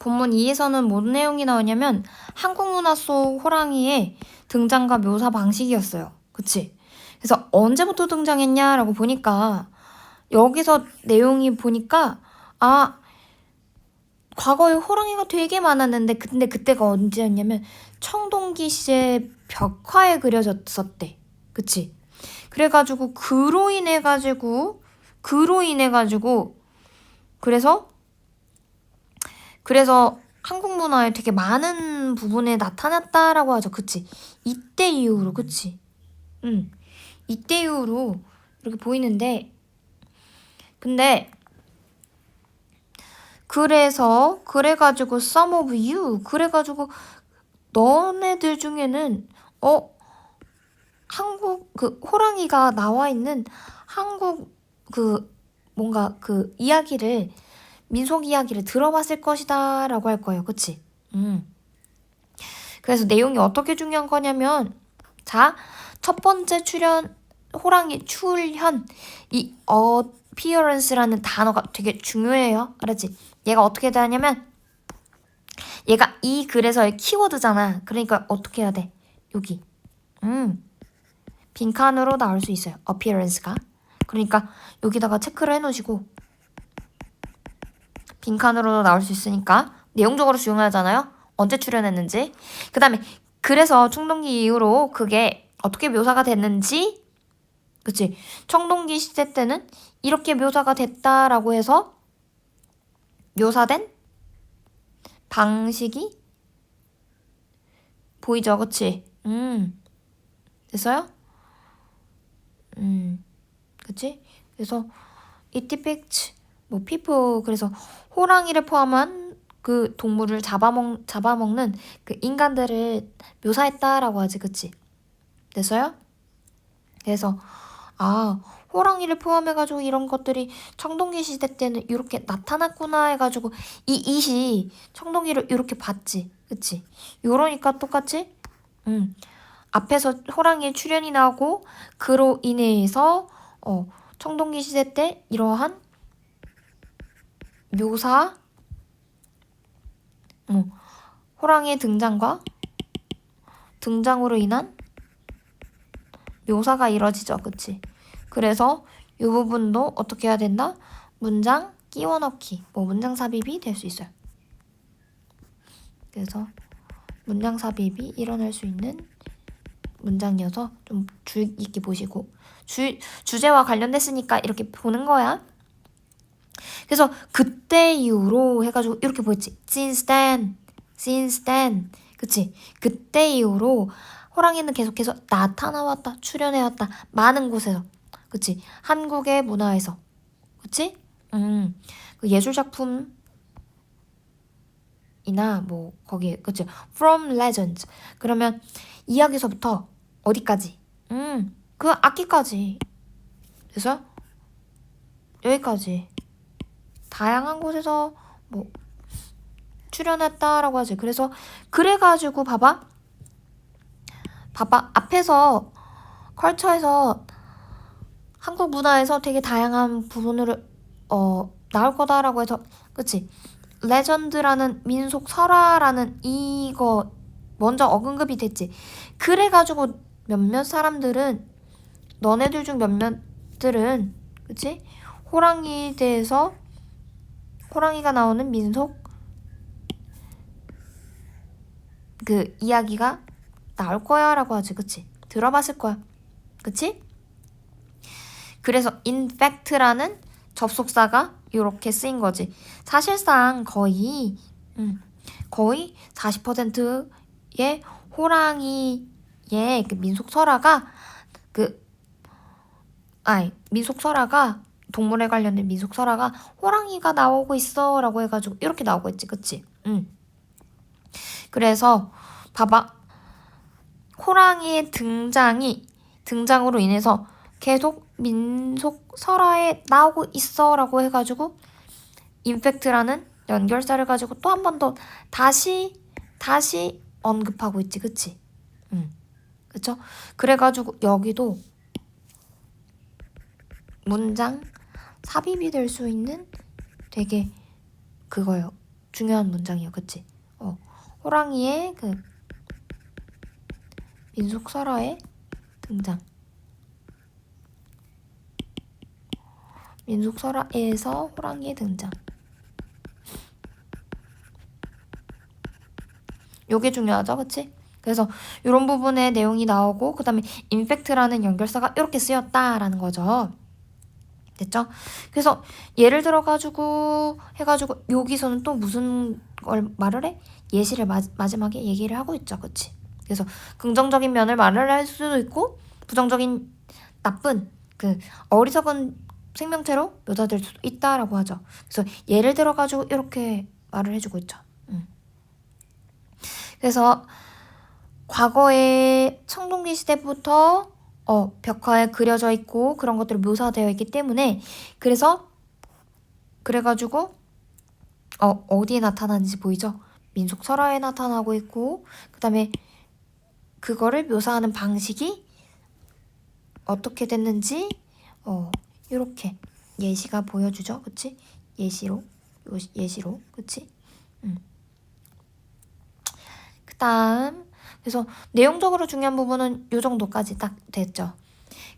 본문 2에서는 뭔 내용이 나오냐면 한국 문화 속 호랑이의 등장과 묘사 방식이었어요. 그치? 그래서 언제부터 등장했냐라고 보니까 여기서 내용이 보니까 아 과거에 호랑이가 되게 많았는데 근데 그때가 언제였냐면 청동기 시대 벽화에 그려졌었대. 그치? 그래가지고 그로 인해 가지고 그로 인해 가지고 그래서 그래서 한국 문화에 되게 많은 부분에 나타났다라고 하죠. 그치? 이때 이후로 그치? 응. 이때 이후로 이렇게 보이는데 근데 그래서 그래가지고 some of you 그래가지고 너네들 중에는 어 한국 그 호랑이가 나와 있는 한국 그 뭔가 그 이야기를 민속 이야기를 들어봤을 것이다 라고 할 거예요. 그치? 음. 그래서 내용이 어떻게 중요한 거냐면 자, 첫 번째 출연 호랑이 출현 이 appearance라는 단어가 되게 중요해요. 알았지? 얘가 어떻게 되냐면 얘가 이 글에서의 키워드잖아. 그러니까 어떻게 해야 돼? 여기. 음. 빈칸으로 나올 수 있어요. appearance가. 그러니까 여기다가 체크를 해 놓으시고 빈칸으로 나올 수 있으니까 내용적으로 중요하잖아요. 언제 출연했는지. 그 다음에 그래서 청동기 이후로 그게 어떻게 묘사가 됐는지. 그치? 청동기 시대 때는 이렇게 묘사가 됐다라고 해서 묘사된 방식이 보이죠? 그치? 음. 됐어요? 음. 그치? 그래서 depicts 뭐 people 그래서 호랑이를 포함한 그 동물을 잡아먹 잡아먹는 그 인간들을 묘사했다라고 하지 그치 됐어요? 그래서 아 호랑이를 포함해가지고 이런 것들이 청동기 시대 때는 이렇게 나타났구나 해가지고 이 이시 청동기를 이렇게 봤지 그치 요러니까 똑같이 음 앞에서 호랑이의 출현이 나오고 그로 인해서 어 청동기 시대 때 이러한 묘사 어, 호랑이의 등장과 등장으로 인한 묘사가 이루어지죠. 그치? 그래서 이 부분도 어떻게 해야 된다? 문장 끼워 넣기, 뭐 문장 삽입이 될 수 있어요. 그래서 문장 삽입이 일어날 수 있는 문장이어서 좀 주의 있게 보시고 주, 주제와 관련됐으니까 이렇게 보는 거야. 그래서 그때 이후로 해가지고 이렇게 보였지. Since then, since then, 그치? 그때 이후로 호랑이는 계속해서 나타나왔다, 출연해왔다, 많은 곳에서, 그치? 한국의 문화에서, 그치? 음, 그 예술 작품 이나 뭐 거기에, 그치? From legends. 그러면 이야기서부터 어디까지? 음, 그 악기까지. 그래서 여기까지. 다양한 곳에서 뭐 출연했다라고 하지. 그래서 그래가지고 봐봐. 봐봐. 앞에서 컬처에서 한국 문화에서 되게 다양한 부분으로 어 나올 거다라고 해서 그치? 레전드라는 민속 설화라는 이거 먼저 어근급이 됐지. 그래가지고 몇몇 사람들은 너네들 중 몇몇들은 그치? 호랑이에 대해서 호랑이가 나오는 민속 그 이야기가 나올 거야 라고 하지 그치? 들어봤을 거야 그치? 그래서 infact라는 접속사가 이렇게 쓰인 거지 사실상 거의 음, 거의 40%의 호랑이의 그 민속 설화가 그 아니 민속 설화가 동물에 관련된 민속 설화가 호랑이가 나오고 있어 라고 해가지고 이렇게 나오고 있지 그치? 응. 그래서 봐봐 호랑이의 등장이 등장으로 인해서 계속 민속 설화에 나오고 있어 라고 해가지고 인팩트라는 연결사를 가지고 또 한 번 더 다시 다시 언급하고 있지 그치? 응. 그쵸? 그래가지고 여기도 문장 삽입이 될 수 있는 되게 그거요. 중요한 문장이에요. 그치? 어, 호랑이의 그 민속 설화의 등장. 민속 설화에서 호랑이의 등장. 요게 중요하죠, 그치? 그래서 이런 부분에 내용이 나오고 그 다음에 인팩트라는 연결사가 이렇게 쓰였다라는 거죠. 됐죠? 그래서 예를 들어가지고 해가지고 여기서는 또 무슨 걸 말을 해? 예시를 마, 마지막에 얘기를 하고 있죠, 그치? 그래서 긍정적인 면을 말을 할 수도 있고 부정적인 나쁜 그 어리석은 생명체로 묘사될 수도 있다라고 하죠. 그래서 예를 들어가지고 이렇게 말을 해주고 있죠. 음. 그래서 과거의 청동기 시대부터 어, 벽화에 그려져 있고 그런 것들이 묘사되어 있기 때문에 그래서 그래가지고 어, 어디에 나타나는지 보이죠? 민속 설화에 나타나고 있고 그 다음에 그거를 묘사하는 방식이 어떻게 됐는지 어, 이렇게 예시가 보여주죠, 그치? 예시로 요- 예시로 그치? 음. 그 다음 그래서 내용적으로 중요한 부분은 요 정도까지 딱 됐죠.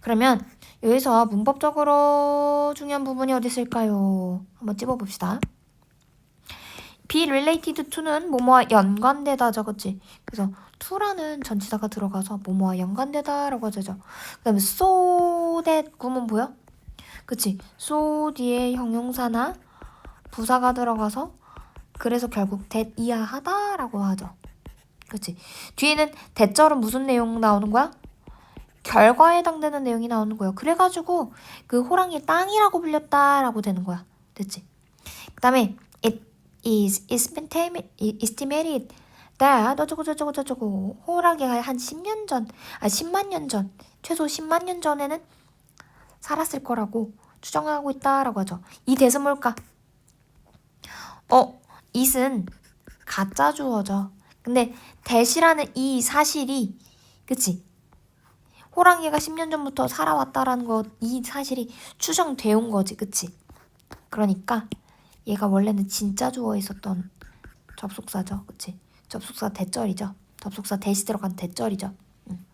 그러면 여기서 문법적으로 중요한 부분이 어디 있을까요? 한번 찝어봅시다. be related to는 뭐뭐와 연관되다죠, 그치? 그래서 to라는 전치사가 들어가서 뭐뭐와 연관되다라고 하죠. 그 다음에 so that 구문 보여? 그치? so 뒤에 형용사나 부사가 들어가서 그래서 결국 that 이하하다라고 하죠. 그치? 뒤에는 대절은 무슨 내용 나오는 거야? 결과에 해당되는 내용이 나오는 거예요. 그래가지고 그 호랑이 땅이라고 불렸다라고 되는 거야. 됐지? 그 다음에 it is estimated, that 어쩌고 저쩌고 저쩌고 호랑이가 한 10년 전, 아 10만 년 전, 최소 10만 년 전에는 살았을 거라고 추정하고 있다라고 하죠. 이 대은 뭘까? 어, it은 가짜 주어죠. 근데 대시라는 이 사실이 그치? 호랑이가 10년 전부터 살아왔다라는 거이 사실이 추정되어 온 거지 그치? 그러니까 얘가 원래는 진짜 주어에 있었던 접속사죠 그치? 접속사 대절이죠 접속사 대시 들어간 대절이죠 음.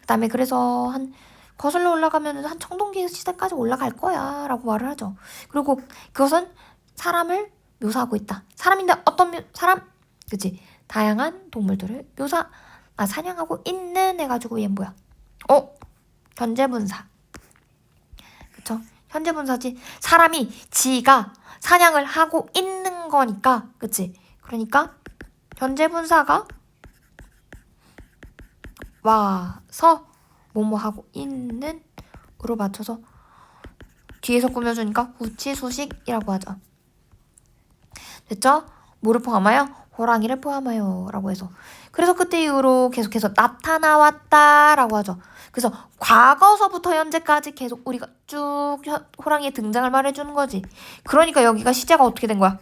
그 다음에 그래서 한 거슬러 올라가면 한 청동기 시대까지 올라갈 거야 라고 말을 하죠 그리고 그것은 사람을 묘사하고 있다 사람인데 어떤 묘, 사람 그치? 다양한 동물들을 묘사, 아, 사냥하고 있는 해가지고 얘는 뭐야? 어? 현재분사. 그쵸? 현재분사지. 사람이 지가 사냥을 하고 있는 거니까, 그치? 그러니까, 현재분사가 와서 뭐뭐 하고 있는 으로 맞춰서 뒤에서 꾸며주니까 구치 소식이라고 하죠. 됐죠? 뭐를 포함하여? 호랑이를 포함하여 라고 해서. 그래서 그때 이후로 계속해서 나타나왔다 라고 하죠. 그래서 과거서부터 현재까지 계속 우리가 쭉 현- 호랑이의 등장을 말해주는 거지. 그러니까 여기가 시제가 어떻게 된 거야?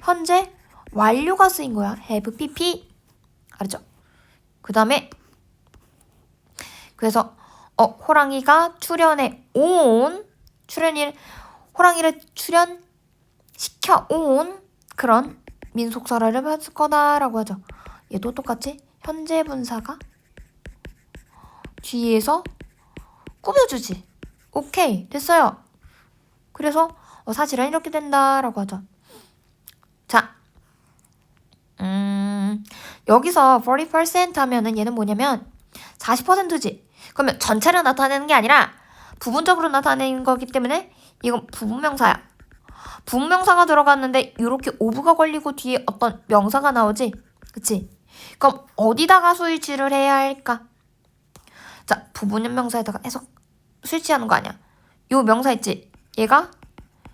현재 완료가 쓰인 거야. Have pp 알았죠? 그 다음에 그래서 어 호랑이가 출연해 온 출연일 호랑이를 출연시켜 온 그런 민속설화를 했을 거다라고 하죠. 얘도 똑같이 현재 분사가 뒤에서 꾸며주지. 오케이 됐어요. 그래서 어, 사실은 이렇게 된다라고 하죠. 자, 음 여기서 40% 하면은 얘는 뭐냐면 40%지. 그러면 전체를 나타내는 게 아니라 부분적으로 나타내는 거기 때문에 이건 부분명사야. 부분명사가 들어갔는데 이렇게 오브가 걸리고 뒤에 어떤 명사가 나오지? 그치? 그럼 어디다가 스위치를 해야 할까? 자, 부분명사에다가 해석 스위치하는 거 아니야. 요 명사 있지? 얘가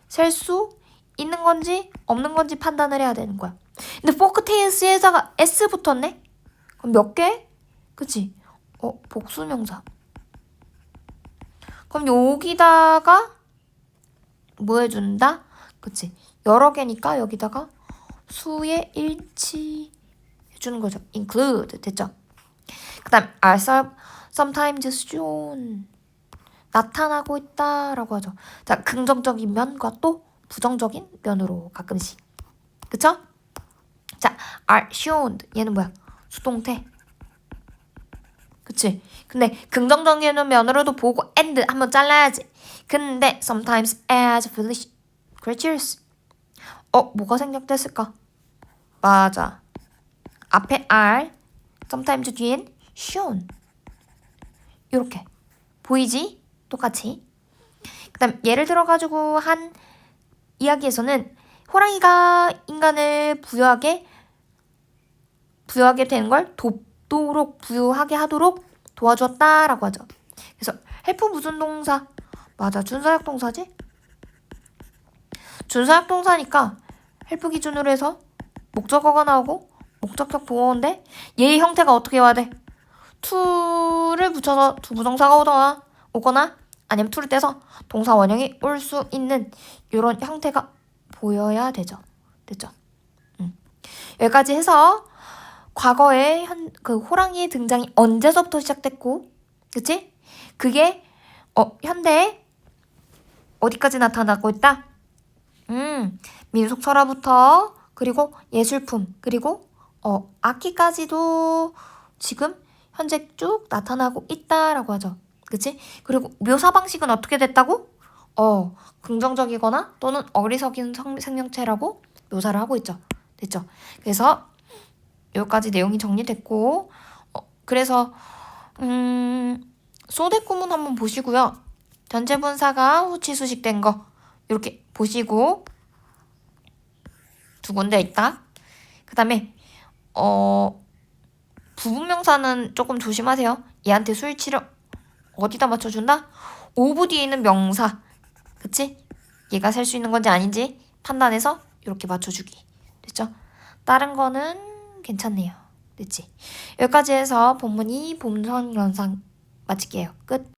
셀 수 있는 건지 없는 건지 판단을 해야 되는 거야. 근데 포크테일스에다가 S 붙었네? 그럼 몇 개? 그치? 어, 복수명사. 그럼 여기다가 뭐 해준다? 그치? 여러 개니까 여기다가 수의 일치 해주는 거죠. include 됐죠? 그 다음 are some- sometimes shown 나타나고 있다 라고 하죠. 자, 긍정적인 면과 또 부정적인 면으로 가끔씩 그쵸? 자, are shown. 얘는 뭐야? 수동태. 그치? 근데 긍정적인 면으로도 보고 and 한번 잘라야지. 근데 sometimes as foolish creatures. 어, 뭐가 생략됐을까? 맞아. 앞에 are, sometimes 뒤엔 shown. 이렇게 보이지? 똑같이. 그다음 예를 들어 가지고 한 이야기에서는 호랑이가 인간을 부유하게 부유하게 되는 걸 돕도록 부유하게 하도록 도와줬다라고 하죠. 그래서 헬프 무슨 동사? 맞아, 준사역 동사지? 준사역 동사니까 헬프 기준으로 해서 목적어가 나오고 목적격 보어인데 얘의 형태가 어떻게 와야 돼? to를 붙여서 두 부정사가 오거나 오거나 아니면 to를 떼서 동사 원형이 올 수 있는 이런 형태가 보여야 되죠. 됐죠? 음. 여기까지 해서 과거에 현, 그 호랑이의 등장이 언제서부터 시작됐고, 그치? 그게 어, 현대에 어디까지 나타나고 있다? 음, 민속 철화부터 그리고 예술품 그리고 어, 악기까지도 지금 현재 쭉 나타나고 있다라고 하죠. 그치? 그리고 묘사 방식은 어떻게 됐다고? 어, 긍정적이거나 또는 어리석인 성- 생명체라고 묘사를 하고 있죠. 됐죠? 그래서 여기까지 내용이 정리됐고, 어, 그래서 음, 소대 구문 한번 보시고요. 전체 분사가 후치 수식된 거 이렇게 보시고 두 군데 있다. 그 다음에 어 부분명사는 조금 조심하세요. 얘한테 수일치를 어디다 맞춰준다? 오브 뒤에 있는 명사. 그치? 얘가 셀 수 있는 건지 아닌지 판단해서 이렇게 맞춰주기. 됐죠? 다른 거는 괜찮네요. 됐지? 여기까지 해서 본문이 봄선 연상 마칠게요. 끝.